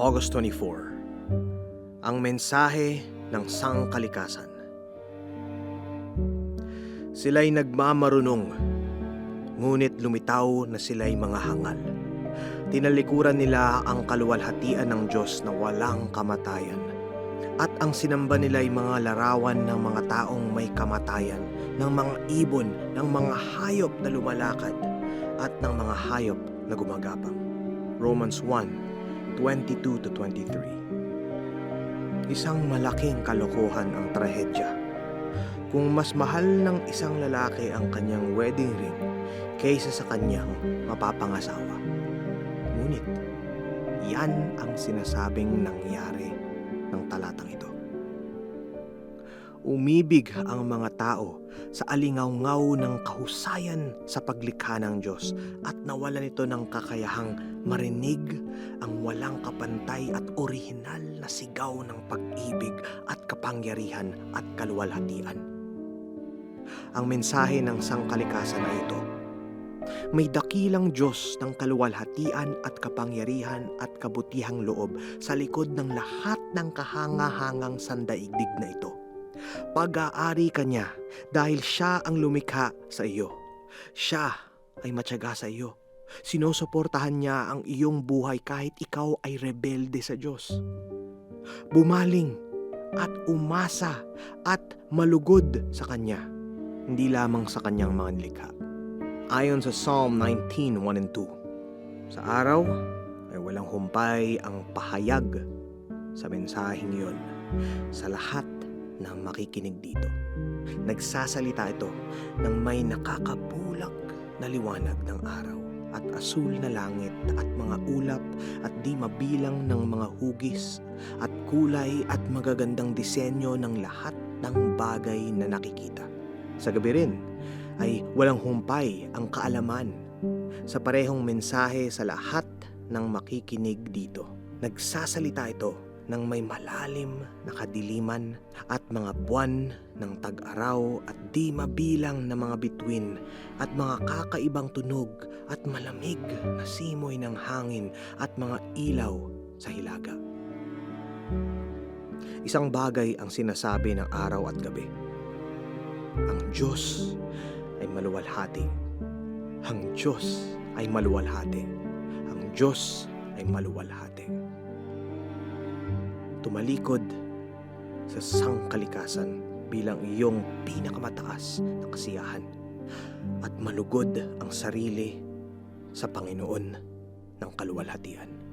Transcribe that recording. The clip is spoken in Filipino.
August 24 Ang mensahe ng sangkalikasan Sila'y nagmamarunong, ngunit lumitaw na sila'y mga hangal. Tinalikuran nila ang kaluwalhatian ng Diyos na walang kamatayan. At ang sinamba nila'y mga larawan ng mga taong may kamatayan, ng mga ibon, ng mga hayop na lumalakad, at ng mga hayop na gumagapang. Romans 1, 22 to 23 Isang malaking kalokohan ang trahedya. Kung mas mahal ng isang lalaki ang kanyang wedding ring kaysa sa kanyang mapapangasawa. Ngunit, yan ang sinasabing nangyari ng talatang ito. Umibig ang mga tao sa alingaw-ngaw ng kahusayan sa paglikha ng Diyos at nawalan ito ng kakayahang marinig ang walang kapantay at orihinal na sigaw ng pag-ibig at kapangyarihan at kaluwalhatian. Ang mensahe ng sangkalikasan na ito may dakilang Diyos ng kaluwalhatian at kapangyarihan at kabutihang loob sa likod ng lahat ng kahanga-hangang sandaigdig na ito. Pag-aari ka niya dahil siya ang lumikha sa iyo. Siya ay matyaga sa iyo. Sinusuportahan niya ang iyong buhay kahit ikaw ay rebelde sa Diyos. Bumaling at umasa at malugod sa Kanya, hindi lamang sa Kanyang mga nilikha. Ayon sa Psalm 19, 1 and 2, sa araw ay walang humpay ang pahayag sa mensaheng iyon sa lahat ng makikinig dito. Nagsasalita ito ng may nakakabulak na liwanag ng araw at asul na langit at mga ulap at di mabilang ng mga hugis at kulay at magagandang disenyo ng lahat ng bagay na nakikita. Sa gabi rin ay walang humpay ang kaalaman sa parehong mensahe sa lahat ng makikinig dito. Nagsasalita ito ng may malalim na kadiliman at mga buwan ng tag-araw at di mabilang na mga bituin at mga kakaibang tunog at malamig na simoy ng hangin at mga ilaw sa hilaga. Isang bagay ang sinasabi ng araw at gabi. Ang Diyos ay maluwalhati. Ang Diyos ay maluwalhati. Ang Diyos ay maluwalhati tumalikod sa sangkalikasan bilang iyong pinakamataas na kasiyahan at malugod ang sarili sa Panginoon ng kaluwalhatian.